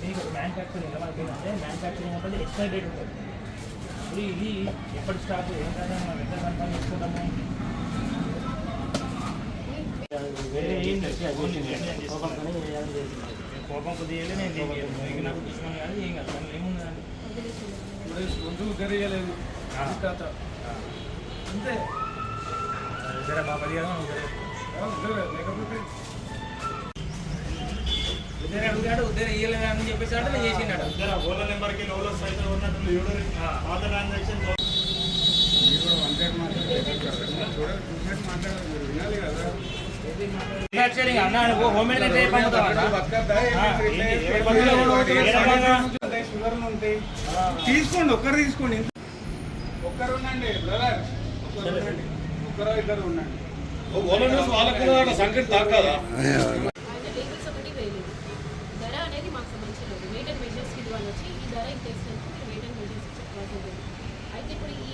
మీకు మ్యానుఫ్యాక్చరింగ్ ఎలా అంటే మ్యానుఫ్యాక్చరింగ్ ఉంటుంది ఎక్స్పైరీ డేట్ ఉంటుంది. ఇప్పుడు ఇది ఎప్పటి స్టాక్ ఏం కాదు మనం ఎంత కన్ఫర్మ్ చేసుకుంటాము? వేరే ఏం లేదు. కోపం కొద్దిగా నేను నాకు తీసుకున్నాను కానీ ముందుకు జరిగలేదు కథ అంతే. లేకపోతే ఉదయం అడిగాడు ఉదయం ఇయ్యలేదు అని చెప్పేసి అంటే నేను చేసినాడు. ఓలా నెంబర్కి సైతం ఉన్నట్టుంది చూడండి పాత ట్రాన్సాక్షన్ మీరు కూడా వన్ సైడ్ మాట్లాడారు టూ సైడ్ మాట్లాడాలి మీరు వినాలి కదా. మ్యానుఫ్యాక్చరింగ్ అన్నా హోమ్ మేడ్ తీసుకోండి ఒక్కరు తీసుకోండి. ఒక్కరు ఉండండి బ్రదర్ ఒక్కరు ఉండండి. ఒక్కరు ఇద్దరు ఉండండి వాళ్ళకు సంకట్ తాకదా? అయితే ఇప్పుడు ఈ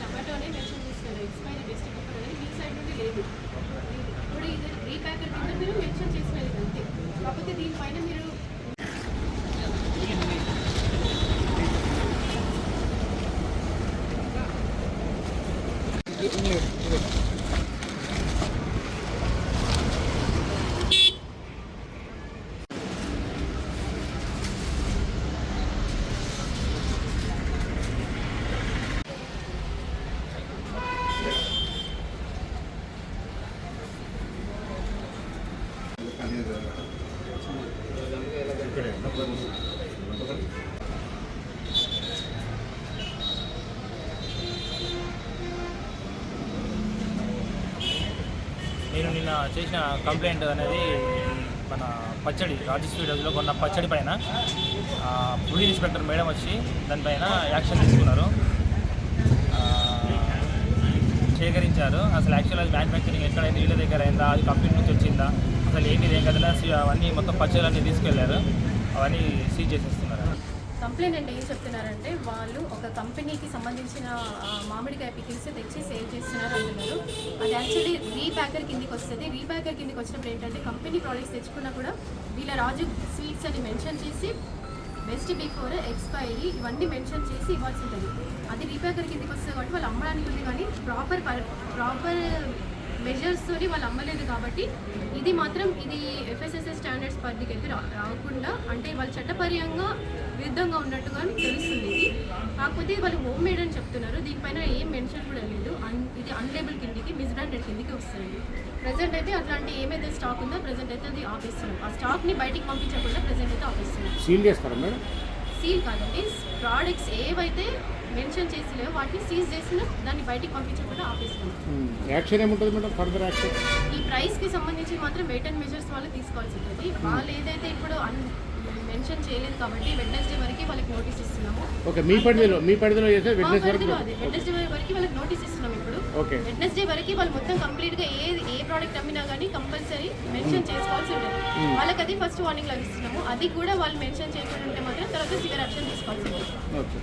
టమాటోనే మెన్షన్ ఎక్స్పైరీ బెస్ట్ అనేది మీ సైడ్ లేదు. ఇప్పుడు ఇది రీప్యాకర్ కింద మీరు మెన్షన్ చేసినది అంతే. కాకపోతే దీనిపైన మీరు నేను నిన్న చేసిన కంప్లైంట్ అనేది మన పచ్చడి రాజు స్వీడర్స్లో కొన్న పచ్చడి పైన. పోలీస్ ఇన్స్పెక్టర్ మేడం వచ్చి దానిపైన యాక్షన్ తీసుకున్నారు. సేకరించారు. అసలు యాక్చువల్ అది మ్యానుఫ్యాక్చరింగ్ ఎక్కడైంది వీళ్ళ దగ్గర అయిందా అది కంపెనీ నుంచి వచ్చిందా అసలు ఏంటి ఏం కదా అవన్నీ మొత్తం పచ్చడి అన్నీ తీసుకెళ్ళారు. అవన్నీ సీజ్ చేసేస్తున్నారు. కంప్లైంట్ అంటే ఏం చెప్తున్నారంటే వాళ్ళు ఒక కంపెనీకి సంబంధించిన మామిడికాయ పికిల్స్ తెచ్చి సేల్ చేస్తున్నారు అంటున్నారు. అది యాక్చువల్లీ రీప్యాకర్ కిందికి వస్తుంది. రీప్యాకర్ కిందికి వచ్చినప్పుడు ఏంటంటే కంపెనీ ప్రోడక్ట్స్ తెచ్చుకున్నా కూడా వీళ్ళ రాజు స్వీట్స్ అని మెన్షన్ చేసి బెస్ట్ బిఫోర్ ఎక్స్పైరీ ఇవన్నీ మెన్షన్ చేసి ఇవ్వాల్సి ఉంటుంది. అది రీప్యాకర్ కిందికి వస్తుంది కాబట్టి వాళ్ళు అమ్మడానికి ఉంది కానీ ప్రాపర్ ప్రాపర్ మెజర్స్ తోని వాళ్ళు అమ్మలేదు కాబట్టి ఇది మాత్రం ఇది ఎఫ్ఎస్ఎస్ఎస్ స్టాండర్డ్స్ పరిధికి అయితే రా- రాకుండా అంటే వాళ్ళు చట్టపర్యంగా విరుద్ధంగా ఉన్నట్టుగా తెలుస్తుంది ఇది. కాకపోతే వాళ్ళు హోమ్ మేడ్ అని చెప్తున్నారు. దీనిపైన ఏం మెన్షన్ కూడా లేదు. అన్- ఇది అన్లేబుల్ కిందికి మిస్బ్రాండెడ్ కిందికి వస్తుంది. ప్రజెంట్ అయితే అట్లాంటి ఏమైతే స్టాక్ ఉందో ప్రజెంట్ అయితే అది ఆపేస్తున్నాం ఆ స్టాక్ని బయటికి పంపించకుండా ప్రజెంట్ అయితే ఆపేస్తున్నాం సీల్ కాదండి ప్రోడక్ట్స్ ఏవైతే మెన్షన్ చేసి లేవో వాటిని సీజ్ చేసిన దాన్ని బయటికి పంపించకుండా ఆపేస్తున్నాం యాక్షన్ ఏముంటుంది మేడం? ఫర్దర్ యాక్షన్ ఈ ప్రైస్కి సంబంధించి మాత్రం వెయిట్ అండ్ మెజర్స్ వాళ్ళు తీసుకోవాల్సి ఉంటుంది. వాళ్ళు ఏదైతే ఇప్పుడు మెన్షన్ చేయలేదు కాబట్టి వెడ్నెస్డే వరకు వాళ్ళకి ఓకే మీ పరిధిలో మీ పరిధిలో చేస్తే మా విట్నెస్ వరకు వెడ్నెస్డే వరకు. వాళ్ళకి నోటీస్ ఇస్తున్నాం ఇప్పుడు. ఓకే. వెడ్నెస్డే వరకు వాళ్ళు మొత్తం కంప్లీట్గా ఏ ఏ ప్రోడక్ట్ అమ్మినా కానీ కంపల్సరీ మెన్షన్ చేసుకోవాల్సి ఉంటుంది. వాళ్ళకి అది ఫస్ట్ వార్నింగ్ లాగా ఇస్తున్నాము అది కూడా వాళ్ళు మెన్షన్ చేయకుండా ఉంటే మాత్రం తర్వాత సివియర్ యాక్షన్ తీసుకోవాల్సి ఉంటుంది. ఓకే.